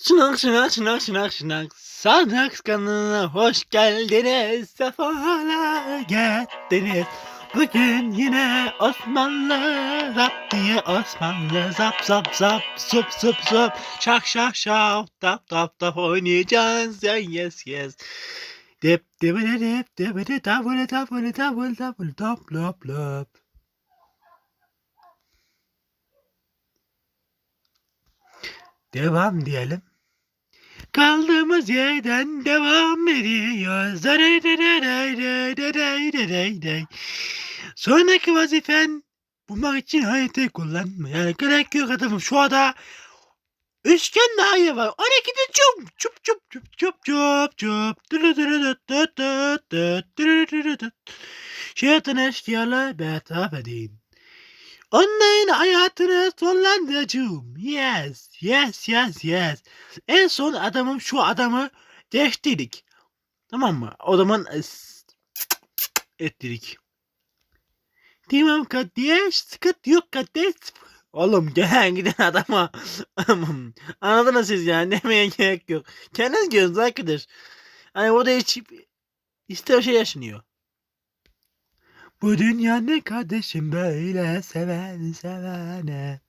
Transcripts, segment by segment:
Şınak şınak şınak şınak şınak. Sanak kanalına hoş geldiniz. Sefalar geldiniz. Bugün yine Osmanlı rap diye Osmanlı zap zap zap sup sup sup şak şak şak tap tap tap oynayacağız yes yes yes. Dip dip dip dip dip dip davul davul davul davul top lop lop. Devam diyelim. Kaldığımız yerden devam ediyoruz. Sonraki vazifen bulmak için haritayı kullanma. Yani gerek yok adamım. Şu anda üçgen daire var. Oraya gideceğim. Çup çup çup çup çup çup. Dıt. Şeytan eşkıyalar bertaraf edin. Onların hayatını sonlandıracağım. Yes, yes, yes, yes. En son adamım şu adamı değiştirdik. Tamam mı? O zaman e, ettirdik. Tamam kardeş, sıkıntı yok kardeş. Oğlum gelen giden adama anladınız siz yani demeye gerek yok. Kendiniz görüyorsunuz arkadaş. Hani orada hiç ister şey yaşanıyor. Bu dünya ne kardeşim böyle seven sevene.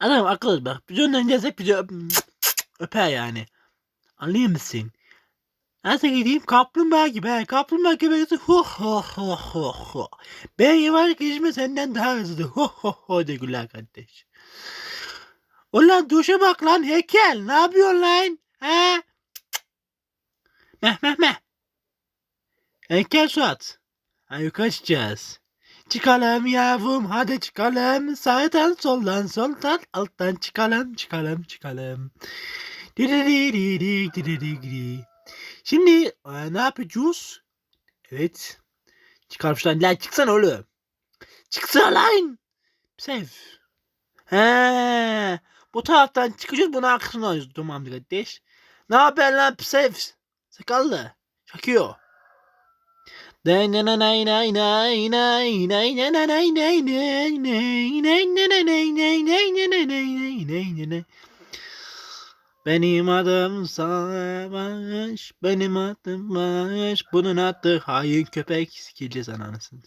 Adam akıllı bak. Biz önden gelsek bizi öp öper yani. Anlıyor musun? Nasıl gideyim? Kaplumbağa gibi. He. Kaplumbağa gibi hızlı. Ho ho ho ho ho. Ben yavaş gidişime senden daha hızlı. Ho ho ho de güler kardeş. Ulan duşa bak lan heykel. Ne yapıyorsun lan? He? Meh meh meh. Heykel Suat. Ha yukarı çıkacağız. Çıkalım yavrum hadi çıkalım. Sağdan soldan soldan alttan çıkalım çıkalım çıkalım. Şimdi ne yapacağız? Evet. Çıkarmışlar. Lan çıksana oğlum. Çıksana lan. Sev. He. Bu taraftan çıkacağız. Bunun arkasından. Tamam kardeş. Ne haber lan Sev? Sakallı. Çakıyor. Benim adım Savaş, benim adım Baş. Bunun adı hain köpek sikileceğiz ananısını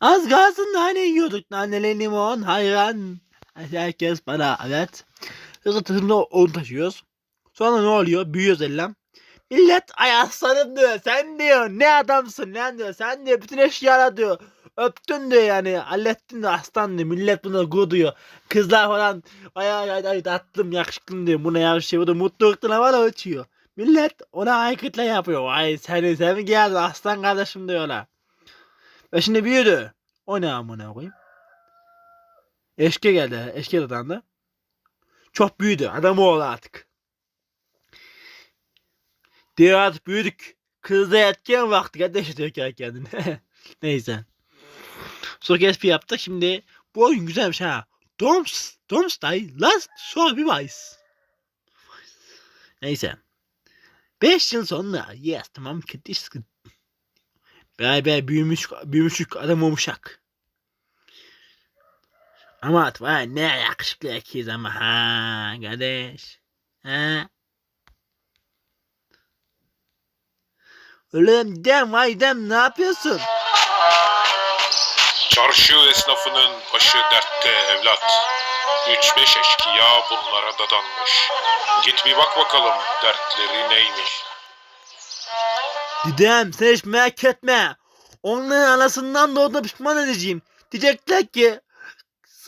Az kalsın nane yiyorduk naneli limon hayran. Herkes bana evet. Zaten 10 taşıyoruz. Sonra ne oluyor? Büyüyoruz ellem. Millet ay aslanım diyor. Sen diyor ne adamsın lan diyor. Sen diyor bütün eşyalar diyor. Öptün diyor yani. Hallettin de aslan diyor. Millet buna gurur duyuyor. Kızlar falan ay ay ay ay tatlım yakışıklım diyor. Buna yakışıyor. Bu da mutluluktan havada uçuyor. Millet ona hareketler yapıyor. Ay seni sen mi geldin aslan kardeşim diyorlar. Ve şimdi büyüdü. O ne amına koyayım. Eşke geldi. Eşke dadandı. Çok büyüdü. Adam oğlu artık. Artık büyüdük. Kızda yatken vakti kardeş diyor kendi kendine. Neyse. Sonra espri yaptık. Şimdi bu oyun güzelmiş ha. Don't, don't stay last device. Neyse. 5 yıl sonra yes tamam kardeş. Beraber büyümüş, büyümüşük adam olmuşak. Ama vay ne yakışıklı erkeğiz ama ha kardeş. Ha. Oğlum dem vay dem ne yapıyorsun? Çarşı esnafının başı dertte evlat. Üç beş eşkıya bunlara dadanmış. Git bir bak bakalım dertleri neymiş. Dedem sen hiç merak etme. Onların anasından doğduğuna pişman edeceğim. Diyecekler ki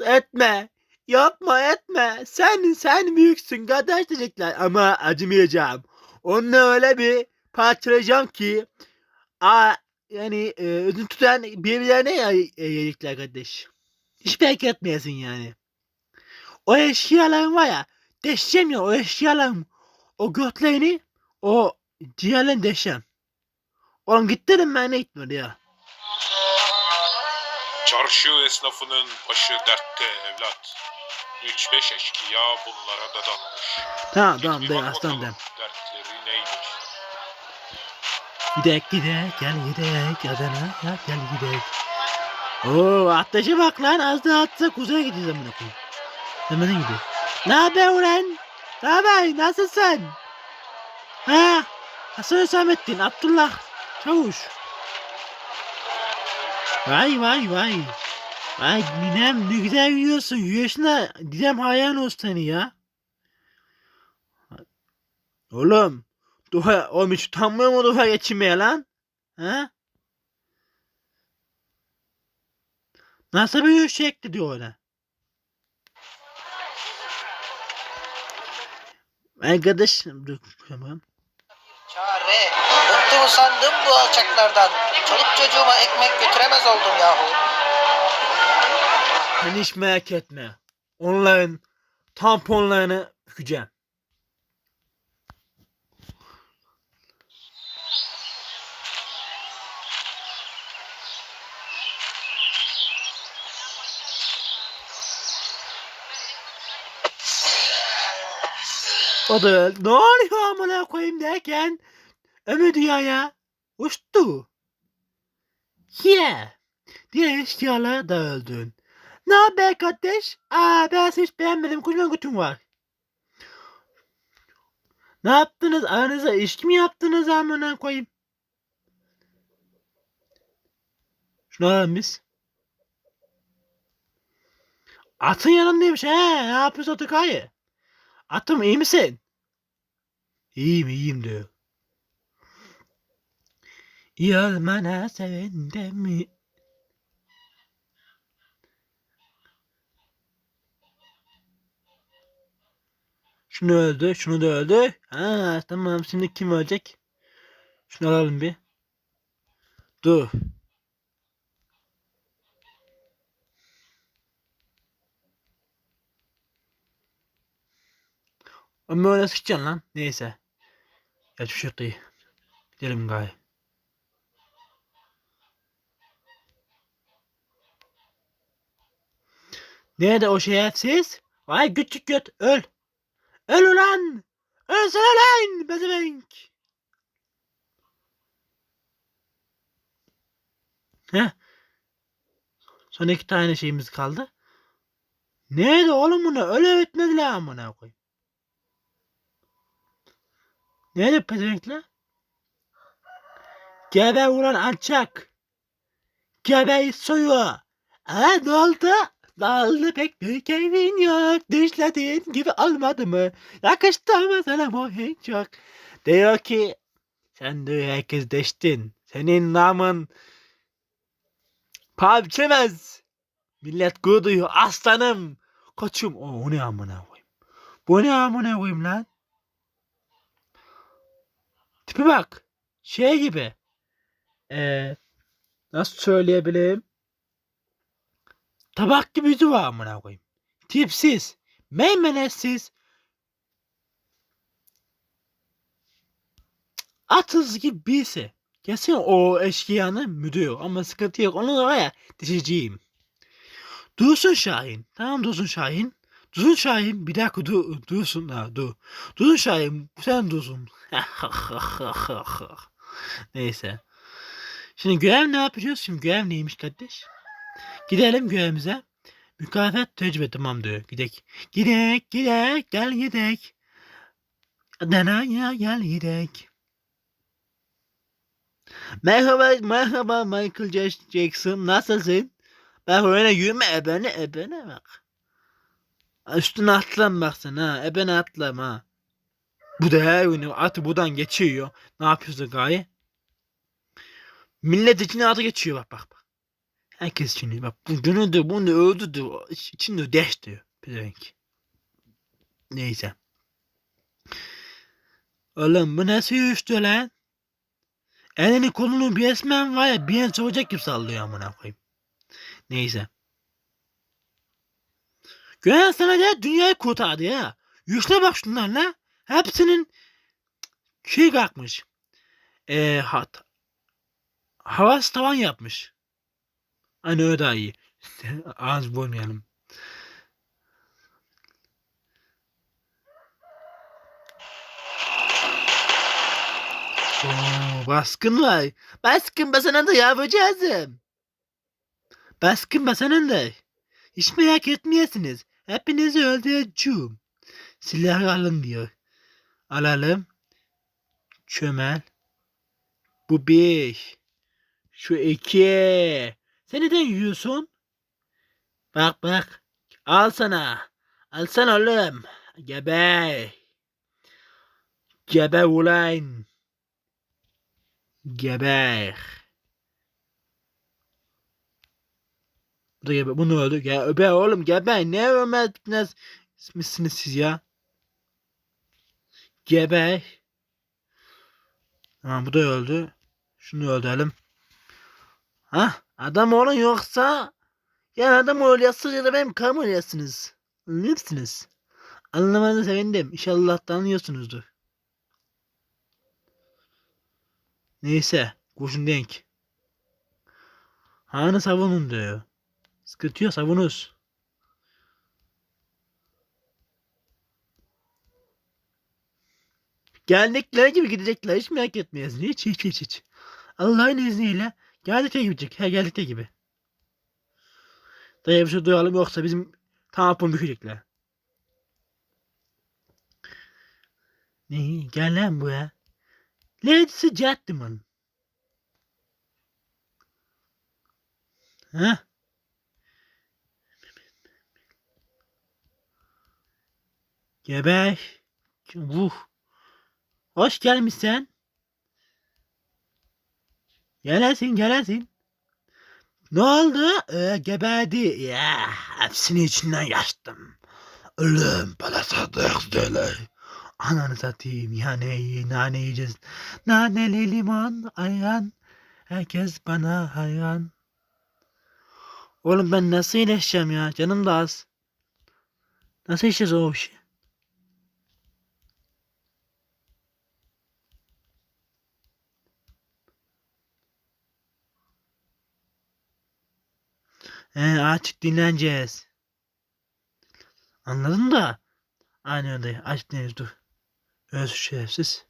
etme. Yapma etme. Sen sen büyüksün kardeş diyecekler. Ama acımayacağım. Onları öyle bir parçalayacağım ki a yani e, ödün tutan birbirlerine yay- e, yedikler kardeş. Hiç merak etmeyesin yani. O eşyaların var ya deşeceğim ya o eşyaların o götlerini o ciğerlerini deşeceğim. Oğlum git dedim ben ne gitmedi ya. Çarşı esnafının başı dertte evlat. Üç beş eşkıya bunlara dadanmış. Tamam tamam bak aslan dem. dertleri neymiş. Gidek gidek gel gidek Adana ya gel gidek. Oo ateşe bak lan az daha atsa kuzeye gideceğiz amına koyayım. Hemen gidiyor. Ne haber ulan? Ne haber? Nasılsın? Ha? Hasan Hüsamettin, Abdullah, Çavuş. Vay vay vay. Vay ninem ne güzel yürüyorsun. Yürüyüşüne didem hayran olsun seni ya. Oğlum. Duha, oğlum hiç utanmıyor mu duha geçinmeye lan? Ha? Nasıl bir şekli diyor ona. Arkadaşım dur tamam. Çare. Bıktım usandım bu alçaklardan. Çoluk çocuğuma ekmek götüremez oldum yahu. Sen hiç merak etme. Onların tamponlarını bükeceğim. O da. Ne oluyor amına koyayım derken ömür dünyaya uçtu. Yeah. Diğer eşkıyalar da öldün. Ne haber kardeş? Aa ben hiç beğenmedim. Kocaman götüm var. Ne yaptınız? Aranıza ilişki mi yaptınız amına koyayım? Şunu alalım biz. Atın yanındaymış he. Ne yapıyorsun Atakay'ı? Atım iyi misin? İyiyim iyiyim diyor. İyi olmana sevindim mi? Şunu öldü, şunu da öldü. Ha tamam şimdi kim ölecek? Şunu alalım bir. Dur. Ama öyle sıçacaksın lan. Neyse. Geç şu dayı. Gidelim gay. Nerede o şerefsiz? Vay küçük göt öl. Öl ulan! Ölsene lan! Bezevenk! Heh. Son iki tane şeyimiz kaldı. Nerede oğlum bunu? Öyle etmediler amına koyayım. Nerede pezevenkler? Gebe ulan alçak. Gebeyi soyuyor. Ha ne oldu? Ne oldu pek büyük evin yok. Düşlediğin gibi olmadı mı? Yakıştı mı sana bu hiç yok. Diyor ki sen diyor herkes deştin. Senin namın paha biçemez. Millet gurur. Aslanım. Koçum. O, o ne amına koyayım. Bu ne amına koyayım lan? Tipi bak. Şey gibi. Eee nasıl söyleyebilirim? Tabak gibi yüzü var amına koyayım. Tipsiz. Meymenetsiz. At hızı gibi birisi. Kesin o eşkıyanın müdürü ama sıkıntı yok. Onu oraya dişeceğim. Dursun Şahin. Tamam Dursun Şahin. Dursun Şahin bir dakika dur, dursun ha dur. Dursun Şahin sen dursun. Neyse. Şimdi görev ne yapacağız? Şimdi görev neymiş kardeş? Gidelim görevimize. Mükafat tecrübe tamam diyor. Gidek. Gidek gidek gel gidek. Adana'ya gel gidek. Merhaba merhaba Michael Jackson nasılsın? Bak öyle yürüme ebene ebene bak. Üstüne atlan baksana ha ebene atlama ha. Bu da her gün atı buradan geçiyor. Ne yapıyorsun gaye? Millet içine atı geçiyor bak bak bak. Herkes için bak bu günüdür bunu öldürdü içinde deş diyor. Pezevenk. Neyse. Oğlum bu nasıl yürüyüştü lan? Elini kolunu bir esmen var ya bir en soğuyacak gibi sallıyor amına koyayım. Neyse. Gören sana de dünyayı kurtardı ya. Yürüyüşe bak şunlarla. Hepsinin şey kalkmış. Eee hat. Havası tavan yapmış. Hani öyle daha iyi. Ağız boymayalım. Baskın var. Baskın basanın da yapacağızım. Baskın basanın da. Hiç merak etmeyesiniz. Hepinizi öldüreceğim. Silahı alın diyor. Alalım. Çömel. Bu bir. Şu iki. Sen neden yiyorsun? Bak bak. Al sana. Al sana oğlum. Geber. Geber ulan. Geber. Bu da geber. Bu ne oldu? Geber oğlum geber. Ne ölmez misiniz siz ya? Geber. Ha bu da öldü. Şunu öldürelim. Ha adam olun yoksa ya adam oluyorsa ya da benim karım oluyorsunuz. Anlıyor musunuz? Anlamanıza sevindim. İnşallah da anlıyorsunuzdur. Neyse. Kurşun denk. Hanı savunun diyor. Sıkıntı yok savunuz. Geldikleri gibi gidecekler. Hiç merak etmeyiz. Hiç hiç hiç hiç. Allah'ın izniyle geldikleri gibi gidecek. He geldikleri gibi. Dayı bir şey duyalım yoksa bizim tampon bükecekler. Ne? Gel lan buraya. Let's gentlemen. Ha? Geber. Vuh. Hoş gelmişsin. Gelesin gelesin. Ne oldu? Ee, geberdi. Ya, hepsini içinden yaştım. Ölüm bana sadık söyle. Ananı satayım ya ne iyi nane yiyeceğiz. Naneli limon ayran. Herkes bana hayran. Oğlum ben nasıl iyileşeceğim ya? Canım da az. Nasıl işeceğiz o işi? He açık dinleneceğiz. Anladın da. Aynı öyle açık dinleneceğiz dur. Öz şerefsiz.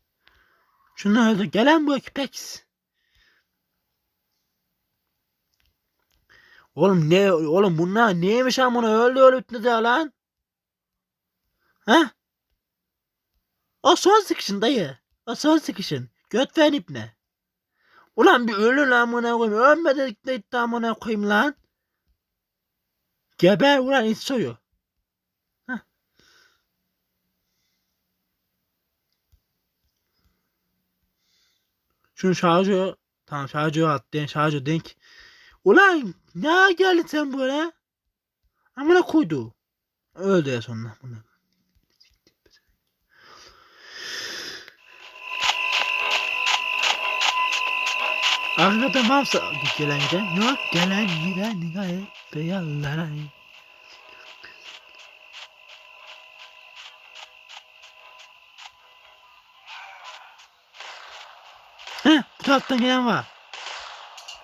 Şunu öldür. Gelen bu köpek. Oğlum ne oğlum bunlar neymiş amına öldü ölüp ne de lan? Ha? O son sıkışın dayı. O son sıkışın. Göt ver ipne. Ulan bir ölü lan amına koyayım. Ölmedik de amına koyayım lan. Geber ulan it soyu. Hah. Şunu şarjı tamam şarjı attın şarjı denk. Ulan ne geldin sen böyle? Amına koydu. Öldü ya sonunda. Bunu. Arkada mavsa gelen giden yok gelen giden gayet beyazlara. Heh bu taraftan gelen var.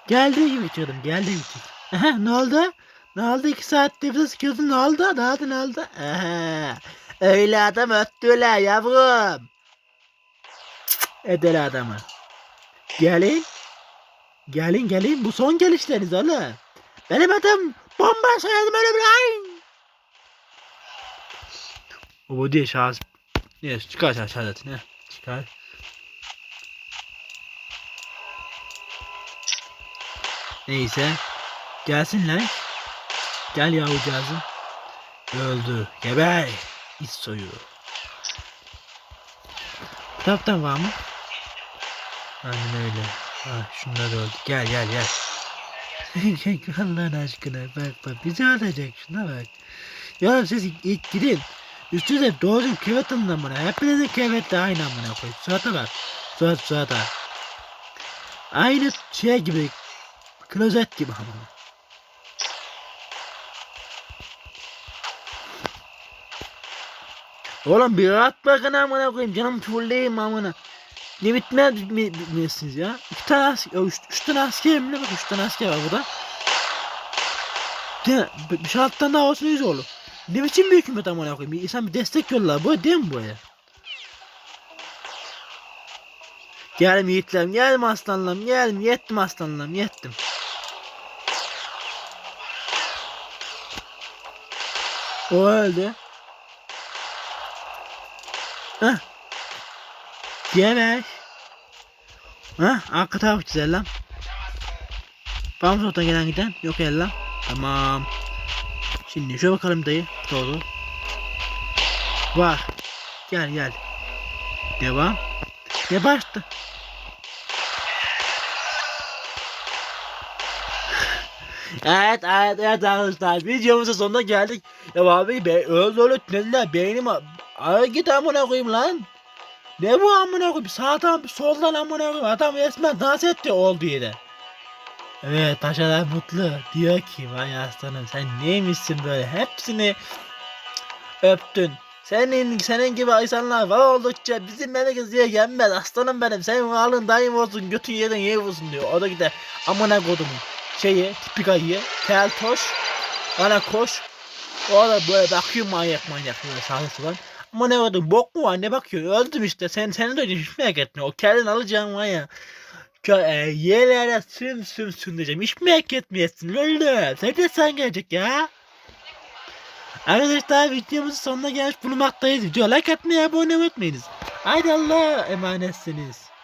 Geldiği gibi içiyordum geldiği gibi. Aha, ne oldu? Ne oldu iki saatte bize sıkıyordun ne oldu? Ne oldu ne oldu? Aha, öyle adam öttüler yavrum. Edel adamı. Gelin. Gelin gelin bu son gelişleriniz oğlum. Benim adım bomba soyadım ay. O bu değil şahıs. Neyse çıkar aşağıda ne? Çıkar. Neyse. Gelsin lan. Gel yavrucağızım. Öldü. Geber. İç soyu. Kitaptan var mı? Aynen öyle. Ah şunlar öldü. Gel gel gel. Allah'ın aşkına bak bak bizi öldürecek şuna bak. Ya siz ilk gidin. Üstüne doğru kevet alın amına. Hepinizin kevet de aynı amına koy. Suata bak. Suat suata. Aynı şey gibi. Klozet gibi amına. Oğlum bir rahat bırakın amına koyayım. Canım fulleyim amına. Ne bitmez mi, bitmezsiniz ya. İki tane asker, üç, üç tane askerim ne bak üç tane asker var burada. Ya, bir bir şey daha olsun yüz olur. Ne biçim bir hükümet amına koyayım. Bir insan bir destek yolla. Bu değil mi bu ya? Gelme yiğitlerim gelme aslanlarım gelme yettim aslanlarım yettim. O öldü. Geber. Hah arka taraf güzel lan. Pamsot'tan gelen giden yok el lan. Tamam. Şimdi şöyle bakalım dayı. Doğru. Var. Gel gel. Devam. Ne başladı? Evet evet evet arkadaşlar videomuzun sonuna geldik. Ya abi be öldü öyle tünelde beynim Ay git amına koyayım lan. Ne bu amına koyayım? Sağdan soldan amına koyayım. Adam resmen dans etti olduğu yere. Evet paşalar mutlu. Diyor ki vay aslanım sen neymişsin böyle? Hepsini öptün. Senin senin gibi insanlar var oldukça bizim memleketiye gelmez aslanım benim senin varlığın daim olsun götün yerin yer olsun diyor. O da gider amına kodumun şeyi tipik ayı keltoş bana koş. O da böyle bakıyor manyak manyak böyle sağa sola ama ne oldu? Bok mu var? Ne bakıyor? Öldüm işte. Sen seni de hiç merak etme. O kelin alacağım var ya. Kö e, yerlere süm süm süreceğim hiç merak etmeyesin. Lollo sen de sen gelecek ya. Arkadaşlar videomuzun sonuna gelmiş bulunmaktayız. Video like atmayı abone olmayı. Haydi Allah'a emanetsiniz.